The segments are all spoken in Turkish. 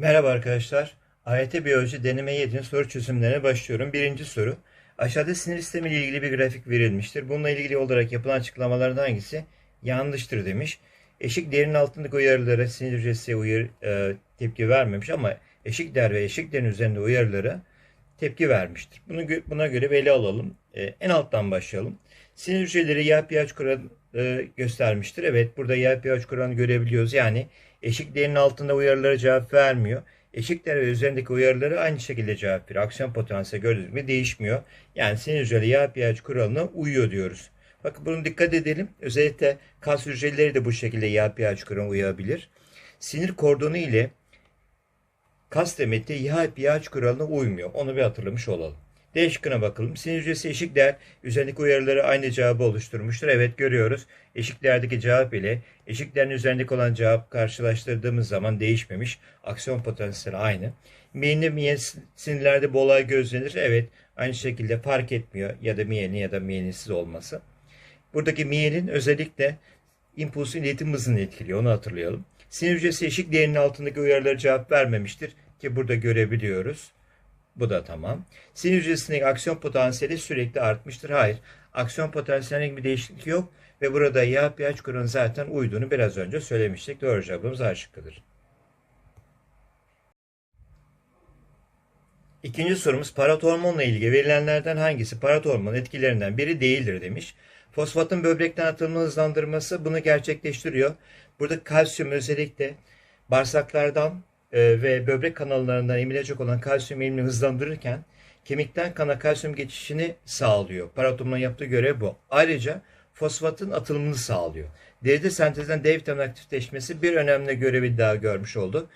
Merhaba arkadaşlar. AYT Biyoloji deneme 7'nin soru çözümlerine başlıyorum. Birinci soru. Aşağıda sinir sistemi ile ilgili bir grafik verilmiştir. Bununla ilgili olarak yapılan açıklamalardan hangisi yanlıştır demiş. Eşik değerin altındaki uyarılara sinir hücresi uyarı, e, tepki vermemiş ama eşik değer ve eşik değerin üzerinde uyarılara tepki vermiştir. Bunu buna göre ele alalım. E, en alttan başlayalım. Sinir hücreleri yağ pH e, göstermiştir. Evet burada yağ pH kuralını görebiliyoruz. Yani eşik değerin altında uyarılara cevap vermiyor. Eşik değer ve üzerindeki uyarıları aynı şekilde cevap veriyor. Aksiyon potansiyeli gördüğünüz gibi değişmiyor. Yani sinir hücreleri yağ pH kuralına uyuyor diyoruz. Bakın bunu dikkat edelim. Özellikle kas hücreleri de bu şekilde yağ pH kuralına uyabilir. Sinir kordonu ile kas demeti yağ pH kuralına uymuyor. Onu bir hatırlamış olalım. D şıkkına bakalım. Sinir hücresi eşik değer üzerindeki uyarıları aynı cevabı oluşturmuştur. Evet görüyoruz. Eşik değerdeki cevap ile eşik değerin üzerindeki olan cevap karşılaştırdığımız zaman değişmemiş. Aksiyon potansiyeli aynı. Miyelinde miyen sinirlerde bu olay gözlenir. Evet aynı şekilde fark etmiyor ya da miyelin ya da miyelinsiz olması. Buradaki miyelin özellikle impulsun iletim hızını etkiliyor. Onu hatırlayalım. Sinir hücresi eşik değerinin altındaki uyarılara cevap vermemiştir ki burada görebiliyoruz. Bu da tamam. Sinir hücresindeki aksiyon potansiyeli sürekli artmıştır. Hayır. Aksiyon potansiyelinde bir değişiklik yok ve burada yağ pH kuralının zaten uyduğunu biraz önce söylemiştik. Doğru cevabımız A şıkkıdır. İkinci sorumuz paratormonla ilgili verilenlerden hangisi paratormon etkilerinden biri değildir demiş. Fosfatın böbrekten atılma hızlandırması bunu gerçekleştiriyor. Burada kalsiyum özellikle bağırsaklardan e, ve böbrek kanallarından emilecek olan kalsiyum emini hızlandırırken kemikten kana kalsiyum geçişini sağlıyor. Paratomla yaptığı görev bu. Ayrıca fosfatın atılımını sağlıyor. Deride sentezden D vitamini aktifleşmesi bir önemli görevi daha görmüş olduk.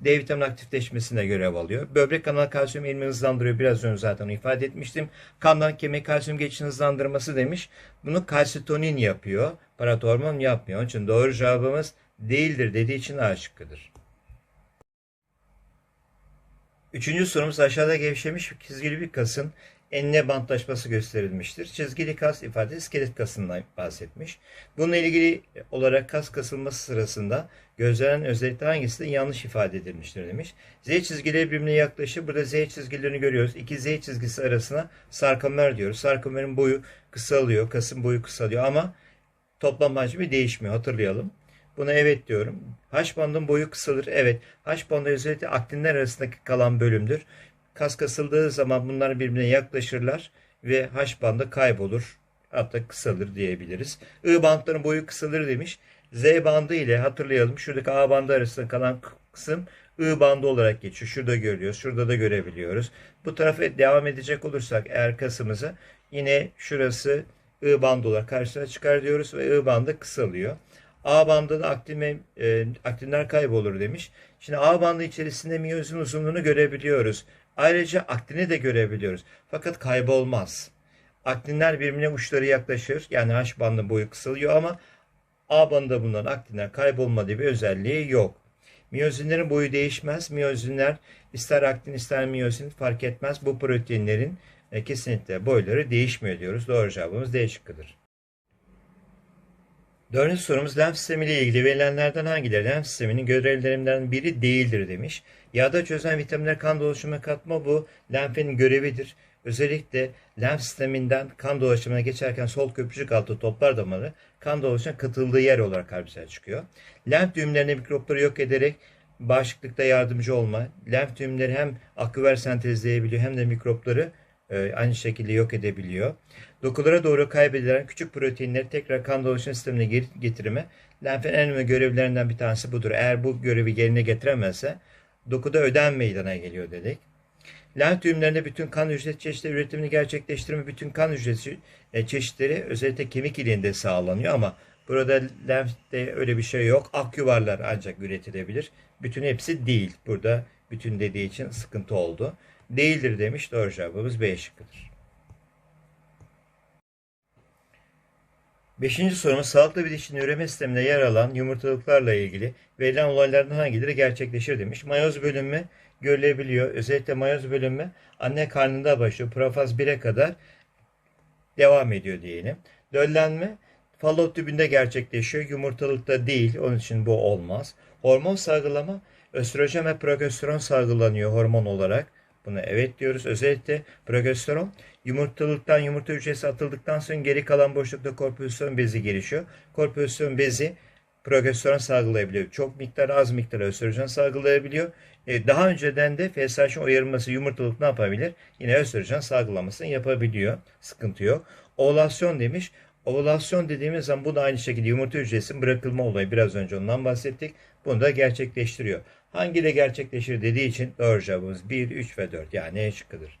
D vitamini aktifleşmesine görev alıyor. Böbrek kanal kalsiyum emini hızlandırıyor. Biraz önce zaten ifade etmiştim. Kandan kemik kalsiyum geçişini hızlandırması demiş. Bunu kalsitonin yapıyor. Paratormon yapmıyor. Onun için doğru cevabımız değildir dediği için A şıkkıdır. Üçüncü sorumuz aşağıda gevşemiş çizgili bir kasın enine bantlaşması gösterilmiştir. Çizgili kas ifade iskelet kasından bahsetmiş. Bununla ilgili olarak kas kasılması sırasında gözlenen özellikle hangisi de yanlış ifade edilmiştir demiş. Z çizgileri birbirine yaklaşır. Burada Z çizgilerini görüyoruz. İki Z çizgisi arasına sarkomer diyoruz. Sarkomerin boyu kısalıyor. Kasın boyu kısalıyor ama toplam hacmi değişmiyor. Hatırlayalım. Buna evet diyorum. H bandın boyu kısalır. Evet. H bandı özellikle aktinler arasındaki kalan bölümdür. Kas kasıldığı zaman bunlar birbirine yaklaşırlar ve H bandı kaybolur. Hatta kısalır diyebiliriz. I bandların boyu kısalır demiş. Z bandı ile hatırlayalım. Şuradaki A bandı arasında kalan kısım I bandı olarak geçiyor. Şurada görüyoruz. Şurada da görebiliyoruz. Bu tarafa devam edecek olursak eğer kasımızı yine şurası I bandı olarak karşısına çıkar diyoruz ve I bandı kısalıyor. A bandında aktin, e, aktinler kaybolur demiş. Şimdi A bandı içerisinde miyozin uzunluğunu görebiliyoruz. Ayrıca aktini de görebiliyoruz. Fakat kaybolmaz. Aktinler birbirine uçları yaklaşır. Yani H bandı boyu kısalıyor ama A bandında bulunan aktinler kaybolma diye bir özelliği yok. Miyozinlerin boyu değişmez. Miyozinler ister aktin ister miyozin fark etmez. Bu proteinlerin e, kesinlikle boyları değişmiyor diyoruz. Doğru cevabımız D şıkkıdır. Dördüncü sorumuz lenf sistemi ile ilgili verilenlerden hangileri lenf sisteminin görevlerinden biri değildir demiş. Yağda çözen vitaminler kan dolaşımına katma bu lenfin görevidir. Özellikle lenf sisteminden kan dolaşımına geçerken sol köprücük altı toplar damarı kan dolaşımına katıldığı yer olarak karşımıza çıkıyor. Lenf düğümlerine mikropları yok ederek bağışıklıkta yardımcı olma. Lenf düğümleri hem aküver sentezleyebiliyor hem de mikropları e, aynı şekilde yok edebiliyor. Dokulara doğru kaybedilen küçük proteinleri tekrar kan dolaşım sistemine geri getirme lenfin en önemli görevlerinden bir tanesi budur. Eğer bu görevi yerine getiremezse dokuda ödem meydana geliyor dedik. Lenf düğümlerinde bütün kan hücre çeşitleri üretimini gerçekleştirme bütün kan hücresi e, çeşitleri özellikle kemik iliğinde sağlanıyor ama burada lenfte öyle bir şey yok. Ak yuvarlar ancak üretilebilir. Bütün hepsi değil. Burada bütün dediği için sıkıntı oldu. Değildir demiş. Doğru cevabımız B şıkkıdır. Beşinci sorumuz sağlıklı bir dişinin üreme sisteminde yer alan yumurtalıklarla ilgili verilen olaylardan hangileri gerçekleşir demiş. Mayoz bölünme görülebiliyor. Özellikle mayoz bölünme anne karnında başlıyor. Profaz 1'e kadar devam ediyor diyelim. Döllenme falop tübünde gerçekleşiyor. Yumurtalıkta değil. Onun için bu olmaz. Hormon salgılama Östrojen ve progesteron salgılanıyor hormon olarak. Buna evet diyoruz. Özellikle progesteron yumurtalıktan yumurta hücresi atıldıktan sonra geri kalan boşlukta korpülasyon bezi gelişiyor. Korpülasyon bezi progesteron salgılayabiliyor. Çok miktar az miktar östrojen salgılayabiliyor. E, daha önceden de FSH'ın uyarılması yumurtalık ne yapabilir? Yine östrojen salgılamasını yapabiliyor. Sıkıntı yok. Ovulasyon demiş. Ovulasyon dediğimiz zaman bu da aynı şekilde yumurta hücresinin bırakılma olayı. Biraz önce ondan bahsettik. Bunu da gerçekleştiriyor. Hangi de gerçekleşir dediği için doğru cevabımız 1, 3 ve 4 yani E şıkkıdır.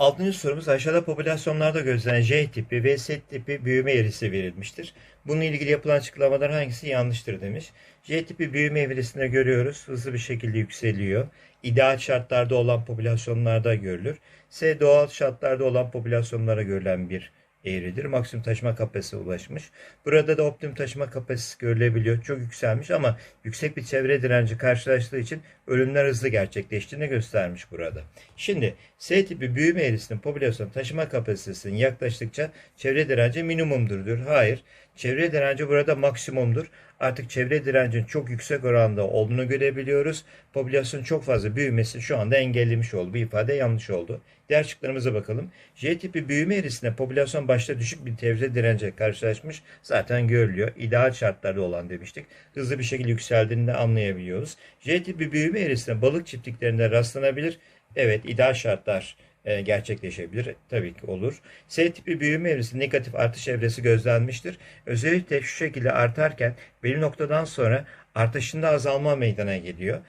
Altıncı sorumuz aşağıda popülasyonlarda gözlenen J tipi ve S tipi büyüme eğrisi verilmiştir. Bununla ilgili yapılan açıklamalar hangisi yanlıştır demiş. J tipi büyüme evresinde görüyoruz. Hızlı bir şekilde yükseliyor. İdeal şartlarda olan popülasyonlarda görülür. S doğal şartlarda olan popülasyonlara görülen bir eğridir. Maksimum taşıma kapasitesine ulaşmış. Burada da optimum taşıma kapasitesi görülebiliyor. Çok yükselmiş ama yüksek bir çevre direnci karşılaştığı için ölümler hızlı gerçekleştiğini göstermiş burada. Şimdi S tipi büyüme eğrisinin popülasyon taşıma kapasitesinin yaklaştıkça çevre direnci minimumdur diyor. Hayır. Çevre direnci burada maksimumdur. Artık çevre direncin çok yüksek oranda olduğunu görebiliyoruz. Popülasyonun çok fazla büyümesi şu anda engellemiş oldu. Bu ifade yanlış oldu. Diğer şıklarımıza bakalım. J tipi büyüme eğrisinde popülasyon başta düşük bir çevre dirence karşılaşmış. Zaten görülüyor. İdeal şartlarda olan demiştik. Hızlı bir şekilde yükseldiğini de anlayabiliyoruz. J tipi büyüme eğrisinde balık çiftliklerinde rastlanabilir. Evet ideal şartlar e, gerçekleşebilir. Tabii ki olur. S tipi büyüme evresi negatif artış evresi gözlenmiştir. Özellikle şu şekilde artarken belli noktadan sonra artışında azalma meydana geliyor.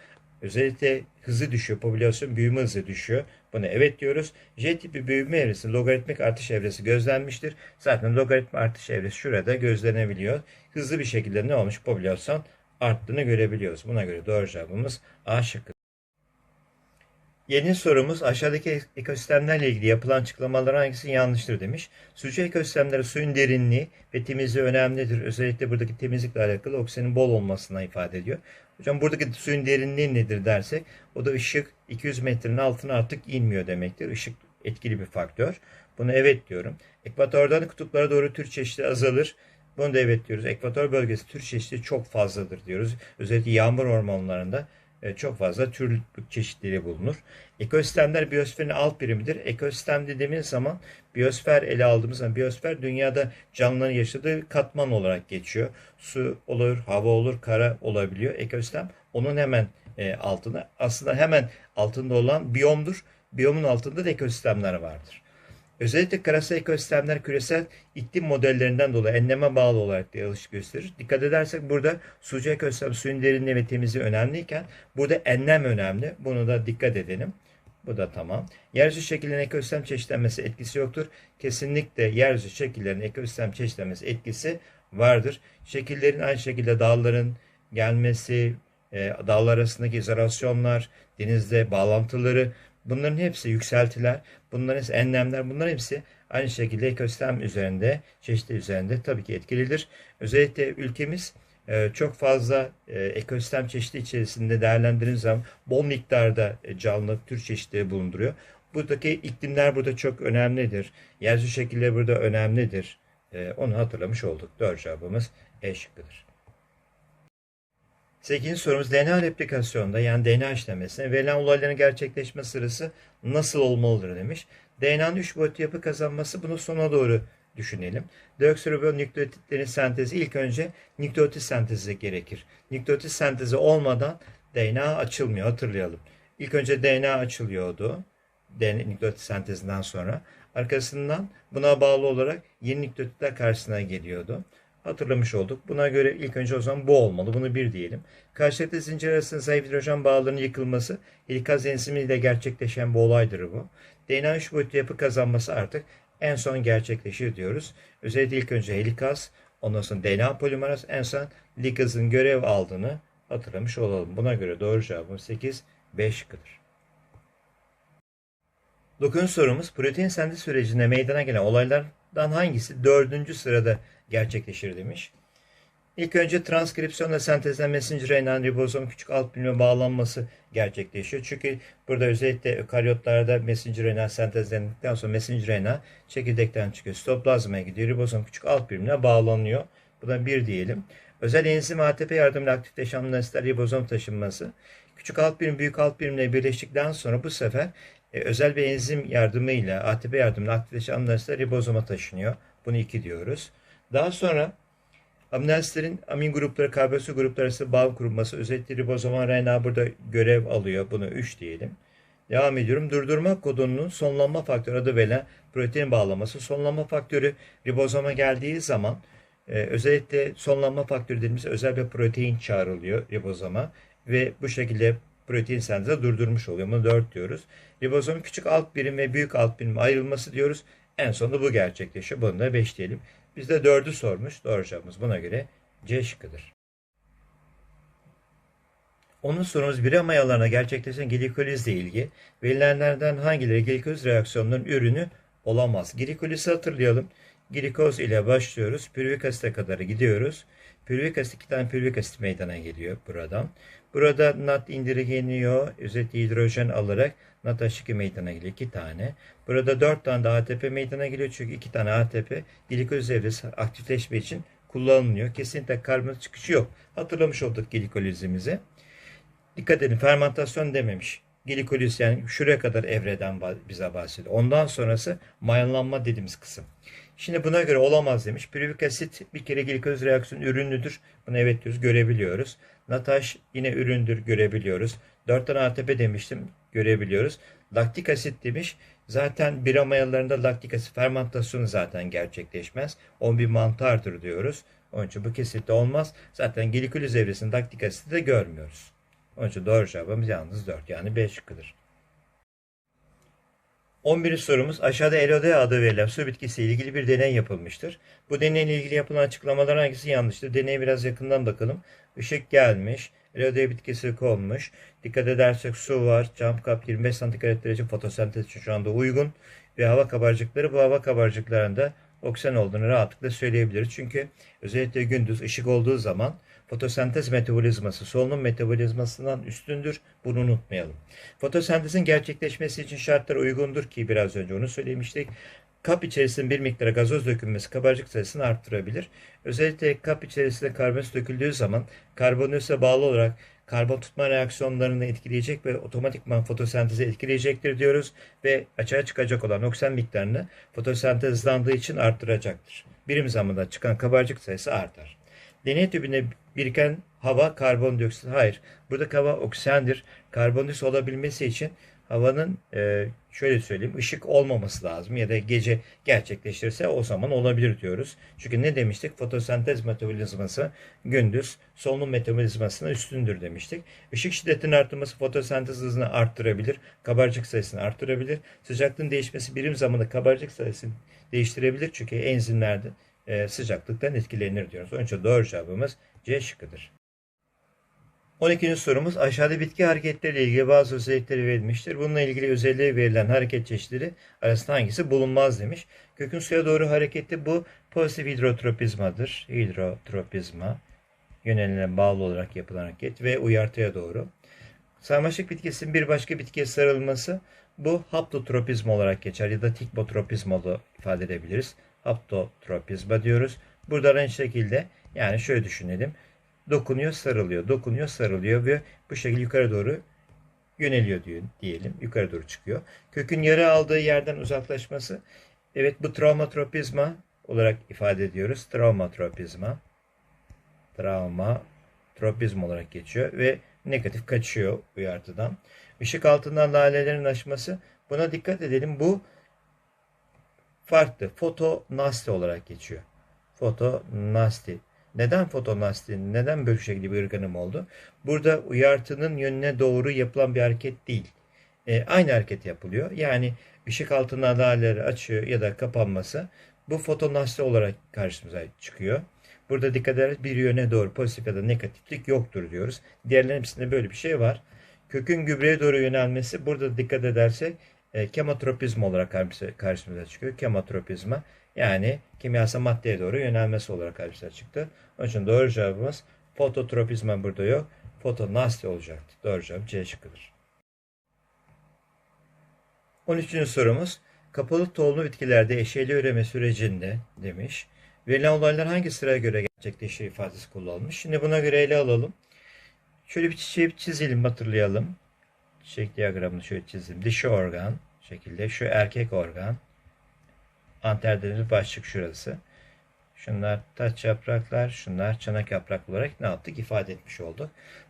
Özellikle hızı düşüyor, popülasyon büyüme hızı düşüyor. Buna evet diyoruz. J tipi büyüme evresi logaritmik artış evresi gözlenmiştir. Zaten logaritma artış evresi şurada gözlenebiliyor. Hızlı bir şekilde ne olmuş? Popülasyon arttığını görebiliyoruz. Buna göre doğru cevabımız A şıkkı. Yeni sorumuz aşağıdaki ekosistemlerle ilgili yapılan açıklamaların hangisi yanlıştır demiş. Sucu ekosistemleri suyun derinliği ve temizliği önemlidir. Özellikle buradaki temizlikle alakalı oksijenin bol olmasına ifade ediyor. Hocam buradaki suyun derinliği nedir dersek o da ışık 200 metrenin altına artık inmiyor demektir. Işık etkili bir faktör. Bunu evet diyorum. Ekvatordan kutuplara doğru tür çeşitli azalır. Bunu da evet diyoruz. Ekvator bölgesi tür çeşitli çok fazladır diyoruz. Özellikle yağmur ormanlarında çok fazla tür çeşitleri bulunur. Ekosistemler biyosferin alt birimidir. Ekosistem dediğimiz zaman biyosfer ele aldığımız zaman biyosfer dünyada canlıların yaşadığı katman olarak geçiyor. Su olur, hava olur, kara olabiliyor. Ekosistem onun hemen e, altında aslında hemen altında olan biyomdur. Biyomun altında da ekosistemler vardır. Özellikle karasal ekosistemler küresel iklim modellerinden dolayı enleme bağlı olarak yalış gösterir. Dikkat edersek burada sucu ekosistem suyun derinliği ve temizliği önemliyken burada enlem önemli. Bunu da dikkat edelim. Bu da tamam. Yeryüzü şekillerinin ekosistem çeşitlenmesi etkisi yoktur. Kesinlikle yeryüzü şekillerinin ekosistem çeşitlenmesi etkisi vardır. Şekillerin aynı şekilde dağların gelmesi, e, dağlar arasındaki izolasyonlar, denizde bağlantıları bunların hepsi yükseltiler, bunların hepsi enlemler, bunların hepsi aynı şekilde ekosistem üzerinde, çeşitli üzerinde tabii ki etkilidir. Özellikle ülkemiz e, çok fazla e, ekosistem çeşitli içerisinde değerlendirildiğiniz zaman bol miktarda e, canlı tür çeşitleri bulunduruyor. Buradaki iklimler burada çok önemlidir. Yeryüzü şekilleri burada önemlidir. Onu hatırlamış olduk. Doğru cevabımız E şıkkıdır. 8. sorumuz DNA replikasyonda yani DNA işlemesine verilen olayların gerçekleşme sırası nasıl olmalıdır demiş. DNA'nın 3 boyutlu yapı kazanması bunu sona doğru düşünelim. Deoksiribonükleotitlerin sentezi ilk önce nükleotit sentezi gerekir. Nükleotit sentezi olmadan DNA açılmıyor hatırlayalım. İlk önce DNA açılıyordu. DNA, nükleotit sentezinden sonra. Arkasından buna bağlı olarak yeni nükleotitler karşısına geliyordu hatırlamış olduk. Buna göre ilk önce o zaman bu olmalı. Bunu bir diyelim. Karşılıklı zincir arasında zayıf hidrojen bağlarının yıkılması helikaz enzimiyle gerçekleşen bir olaydır bu. DNA 3 boyutlu yapı kazanması artık en son gerçekleşir diyoruz. Özellikle ilk önce helikaz, ondan sonra DNA polimeraz, en son ligazın görev aldığını hatırlamış olalım. Buna göre doğru cevabımız 8, 5 şıkkıdır. Dokuzuncu sorumuz protein sentez sürecinde meydana gelen olaylardan hangisi dördüncü sırada gerçekleşir demiş. İlk önce transkripsiyonla sentezlen messenger RNA'nın ribozom küçük alt bölüme bağlanması gerçekleşiyor. Çünkü burada özellikle ökaryotlarda messenger RNA sentezlendikten sonra messenger RNA çekirdekten çıkıyor. Sitoplazmaya gidiyor. Ribozom küçük alt bölümüne bağlanıyor. Buna bir diyelim. Özel enzim ATP yardımıyla aktifleşen amino asitler ribozom taşınması. Küçük alt birim büyük alt birimle birleştikten sonra bu sefer e, özel bir enzim yardımıyla ATP yardımıyla aktifleşen amino asitler ribozoma taşınıyor. Bunu 2 diyoruz. Daha sonra amino asitlerin amin grupları, karbonhidrat grupları arasında bağ kurulması özellikle ribozomal RNA burada görev alıyor. Bunu 3 diyelim. Devam ediyorum. Durdurma kodonunun sonlanma faktörü adı verilen protein bağlaması. Sonlanma faktörü ribozoma geldiği zaman e, özellikle sonlanma faktörü dediğimiz özel bir protein çağrılıyor ribozoma ve bu şekilde protein sentezi durdurmuş oluyor. Bunu 4 diyoruz. Ribozomun küçük alt birim ve büyük alt birim ayrılması diyoruz. En sonunda bu gerçekleşiyor. Bunu da 5 diyelim. Biz de 4'ü sormuş. Doğru cevabımız buna göre C şıkkıdır. Onun sorumuz biri mayalarına gerçekleşen glikolizle ilgi verilenlerden hangileri glikoliz reaksiyonlarının ürünü olamaz? Glikolizi hatırlayalım. Glikoz ile başlıyoruz. Pürvik asite kadar gidiyoruz. Pürvik asit iki tane pürvik asit meydana geliyor buradan. Burada nat indirgeniyor. Özellikle hidrojen alarak nat H2 meydana geliyor. iki tane. Burada dört tane de ATP meydana geliyor. Çünkü iki tane ATP glikoliz evresi aktifleşme için kullanılıyor. Kesinlikle karbon çıkışı yok. Hatırlamış olduk glikolizimizi. Dikkat edin fermentasyon dememiş. Glikoliz yani şuraya kadar evreden bize bahsediyor. Ondan sonrası mayalanma dediğimiz kısım. Şimdi buna göre olamaz demiş. Pürvik asit bir kere glikoliz reaksiyonu ürünüdür. Bunu evet diyoruz, görebiliyoruz. Nataş yine üründür, görebiliyoruz. 4 tane ATP demiştim, görebiliyoruz. Laktik asit demiş. Zaten bira mayalarında laktik asit fermentasyonu zaten gerçekleşmez. 11 mantardır diyoruz. Onun için bu kesinlikle olmaz. Zaten glikoliz evresinde laktik asiti de görmüyoruz. Onun için doğru cevabımız yalnız 4 yani B şıkkıdır. 11. sorumuz aşağıda LOD adı verilen su bitkisi ile ilgili bir deney yapılmıştır. Bu deneyle ilgili yapılan açıklamalar hangisi yanlıştır? Deneye biraz yakından bakalım. Işık gelmiş. LOD bitkisi konmuş. Dikkat edersek su var. Cam kap 25 santigrat derece fotosentez için şu anda uygun. Ve hava kabarcıkları bu hava kabarcıklarında oksijen olduğunu rahatlıkla söyleyebiliriz. Çünkü özellikle gündüz ışık olduğu zaman fotosentez metabolizması solunum metabolizmasından üstündür. Bunu unutmayalım. Fotosentezin gerçekleşmesi için şartlar uygundur ki biraz önce onu söylemiştik. Kap içerisinde bir miktar gazoz dökülmesi kabarcık sayısını arttırabilir. Özellikle kap içerisinde karbonhidrat döküldüğü zaman karbonhidrat'a bağlı olarak karbon tutma reaksiyonlarını etkileyecek ve otomatikman fotosentezi etkileyecektir diyoruz ve açığa çıkacak olan oksijen miktarını fotosentez hızlandığı için arttıracaktır. Birim zamanda çıkan kabarcık sayısı artar. Deney tübüne biriken hava karbondioksit. Hayır. Burada hava oksijendir. Karbondioksit olabilmesi için havanın e, şöyle söyleyeyim ışık olmaması lazım ya da gece gerçekleşirse o zaman olabilir diyoruz. Çünkü ne demiştik? Fotosentez metabolizması gündüz solunum metabolizmasına üstündür demiştik. Işık şiddetinin artması fotosentez hızını arttırabilir. Kabarcık sayısını arttırabilir. Sıcaklığın değişmesi birim zamanında kabarcık sayısını değiştirebilir. Çünkü enzimlerde e, sıcaklıktan etkilenir diyoruz. Onun için doğru cevabımız C şıkkıdır. 12. sorumuz aşağıda bitki hareketleriyle ilgili bazı özellikleri verilmiştir. Bununla ilgili özelliği verilen hareket çeşitleri arasında hangisi bulunmaz demiş. Kökün suya doğru hareketi bu pozitif hidrotropizmadır. Hidrotropizma yöneline bağlı olarak yapılan hareket ve uyartıya doğru. Sarmaşık bitkisinin bir başka bitkiye sarılması bu haptotropizma olarak geçer ya da tikbotropizma olarak ifade edebiliriz. Haptotropizma diyoruz. Burada aynı şekilde yani şöyle düşünelim dokunuyor, sarılıyor, dokunuyor, sarılıyor ve bu şekilde yukarı doğru yöneliyor diyelim. Yukarı doğru çıkıyor. Kökün yarı aldığı yerden uzaklaşması. Evet bu traumatropizma olarak ifade ediyoruz. Traumatropizma. Traumatropizma olarak geçiyor ve negatif kaçıyor uyartıdan. Işık altından lalelerin açması. Buna dikkat edelim. Bu farklı. Fotonasti olarak geçiyor. Fotonasti. Neden fotonasti, neden böyle şekilde bir ırganım oldu? Burada uyartının yönüne doğru yapılan bir hareket değil. E, aynı hareket yapılıyor. Yani ışık altına laleleri açıyor ya da kapanması bu fotonasti olarak karşımıza çıkıyor. Burada dikkat ederek bir yöne doğru pozitif ya da negatiflik yoktur diyoruz. Diğerlerinin hepsinde böyle bir şey var. Kökün gübreye doğru yönelmesi burada dikkat edersek e, kematropizma olarak karşımıza çıkıyor. Kematropizma yani kimyasal maddeye doğru yönelmesi olarak karşımıza çıktı. Onun için doğru cevabımız fototropizma burada yok. Fotonasti olacaktı. Doğru cevap C şıkkıdır. 13. sorumuz kapalı tohumlu bitkilerde eşeli üreme sürecinde demiş. Verilen olaylar hangi sıraya göre gerçekleşir ifadesi kullanılmış. Şimdi buna göre ele alalım. Şöyle bir çiçeği bir çizelim, hatırlayalım. Çiçek diyagramını şöyle çizelim. Dişi organ şekilde. Şu erkek organ. Anter dediğimiz başlık şurası. Şunlar taç yapraklar, şunlar çanak yaprak olarak ne yaptık? ifade etmiş olduk.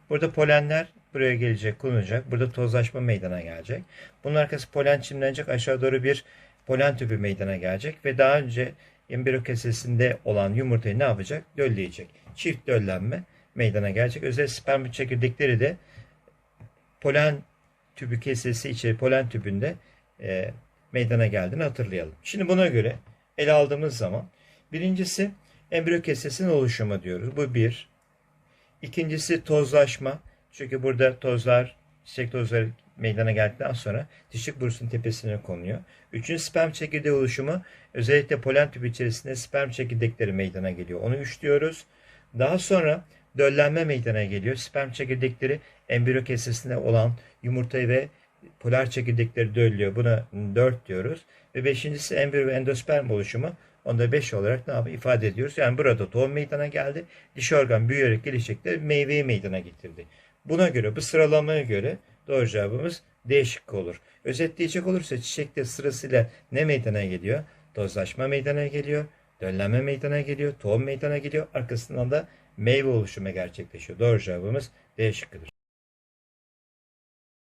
Burada polenler buraya gelecek, konulacak. Burada tozlaşma meydana gelecek. Bunun arkası polen çimlenecek. Aşağı doğru bir polen tüpü meydana gelecek. Ve daha önce embriyo kesesinde olan yumurtayı ne yapacak? Dölleyecek. Çift döllenme meydana gelecek. Özel sperm çekirdekleri de polen tübü kesesi içeri polen tübünde e, meydana geldiğini hatırlayalım. Şimdi buna göre ele aldığımız zaman birincisi embriyo kesesinin oluşumu diyoruz. Bu bir. İkincisi tozlaşma. Çünkü burada tozlar, çiçek tozları meydana geldikten sonra dişik borusunun tepesine konuyor. Üçüncü sperm çekirdeği oluşumu özellikle polen tüpü içerisinde sperm çekirdekleri meydana geliyor. Onu üç diyoruz. Daha sonra döllenme meydana geliyor. Sperm çekirdekleri embriyo kesesinde olan yumurtayı ve polar çekirdekleri döllüyor. Buna 4 diyoruz. Ve beşincisi embriyo ve endosperm oluşumu. Onda 5 olarak ne yapıyor? ifade ediyoruz. Yani burada tohum meydana geldi. Dişi organ büyüyerek gelişecekte meyveyi meydana getirdi. Buna göre, bu sıralamaya göre doğru cevabımız D şıkkı olur. Özetleyecek olursa çiçekte sırasıyla ne meydana geliyor? Tozlaşma meydana geliyor. Döllenme meydana geliyor. Tohum meydana geliyor. Arkasından da meyve oluşumu gerçekleşiyor. Doğru cevabımız D.